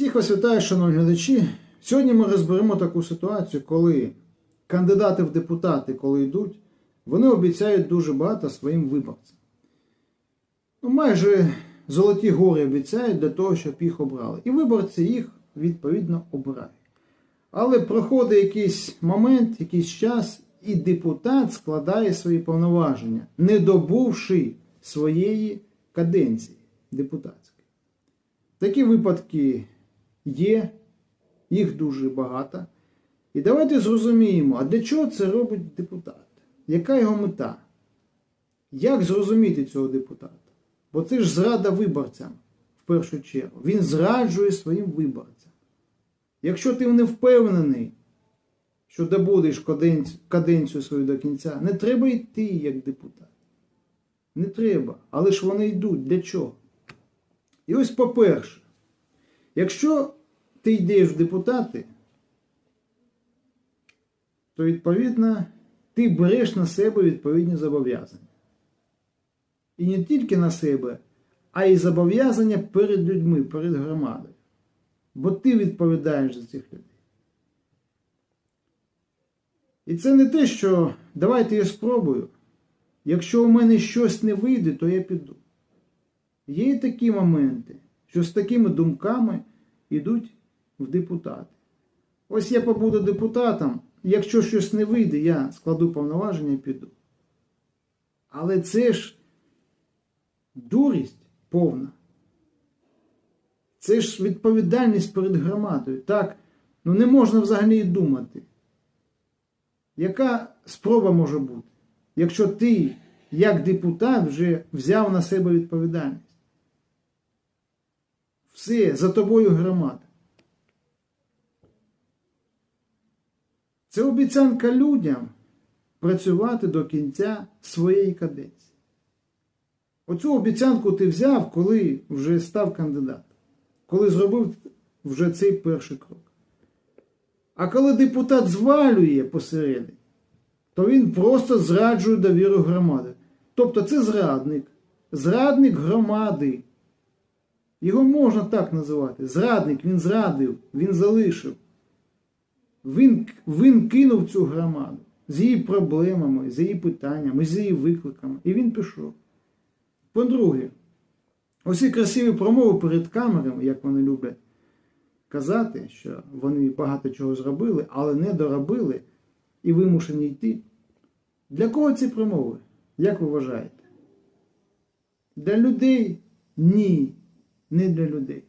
Всіх вас вітаю, шановні глядачі. Сьогодні ми розберемо таку ситуацію, коли кандидати в депутати, коли йдуть, вони обіцяють дуже багато своїм виборцям. Ну, майже золоті гори обіцяють для того, щоб їх обрали. І виборці їх відповідно обирають. Але проходить якийсь момент, якийсь час, і депутат складає свої повноваження, не добувши своєї каденції депутатської. Такі випадки є, їх дуже багато. І давайте зрозуміємо, а для чого це робить депутат? Яка його мета? Як зрозуміти цього депутата? Бо це ж зрада виборцям в першу чергу. Він зраджує своїм виборцям. Якщо ти не впевнений, що добудеш каденцію, свою до кінця, не треба йти як депутат. Не треба. Але ж вони йдуть. Для чого? І ось по-перше, якщо ти йдеш в депутати, то відповідно ти береш на себе відповідні зобов'язання. І не тільки на себе, а й зобов'язання перед людьми, перед громадою. Бо ти відповідаєш за цих людей. І це не те, що давайте я спробую. Якщо у мене щось не вийде, то я піду. Є і такі моменти, що з такими думками йдуть в депутати. Ось я побуду депутатом, якщо щось не вийде, я складу повноваження і піду. Але це ж дурість повна. Це ж відповідальність перед громадою. Так, ну не можна взагалі і думати. Яка спроба може бути, якщо ти, як депутат, вже взяв на себе відповідальність? Все, за тобою громада. Це обіцянка людям працювати до кінця своєї каденції. Оцю обіцянку ти взяв, коли вже став кандидатом, коли зробив вже цей перший крок. А коли депутат звалює посередині, то він просто зраджує довіру громади. Тобто це зрадник, зрадник громади. Його можна так називати. Зрадник, він зрадив, він залишив. Він, він кинув цю громаду з її проблемами, з її питаннями, з її викликами. І він пішов. По-друге, усі красиві промови перед камерами, як вони люблять казати, що вони багато чого зробили, але не доробили і вимушені йти. Для кого ці промови? Як ви вважаєте? Для людей? Ні, не для людей.